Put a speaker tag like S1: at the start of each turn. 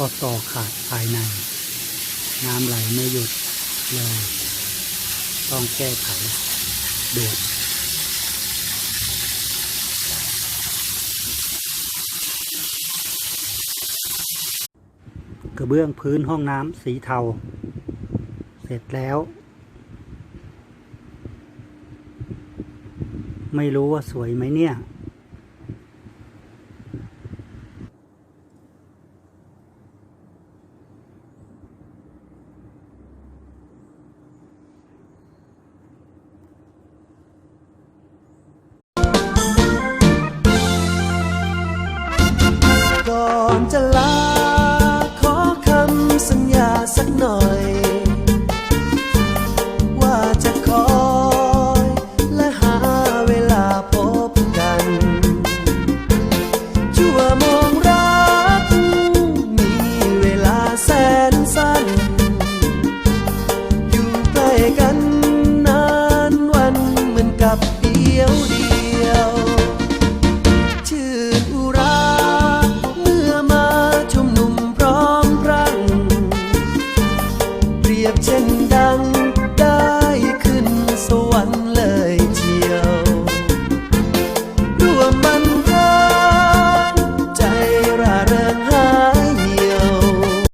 S1: ข้อต่อขาดภายใน น้ำไหลไม่หยุดเลย ต้องแก้ไขด่วนกระเบื้องพื้นห้องน้ำสีเทา เสร็จแล้ว ไม่รู้ว่าสวยไหมเนี่ย
S2: อนจะลา ขอคำสัญญาสักหน่อย ว่าจะคอยและหาเวลาพบกันชั่วมองรัก มีเวลาแสนสั้น อยู่ใกล้กันนานวันเหมือนกับเดียวดี Egyptian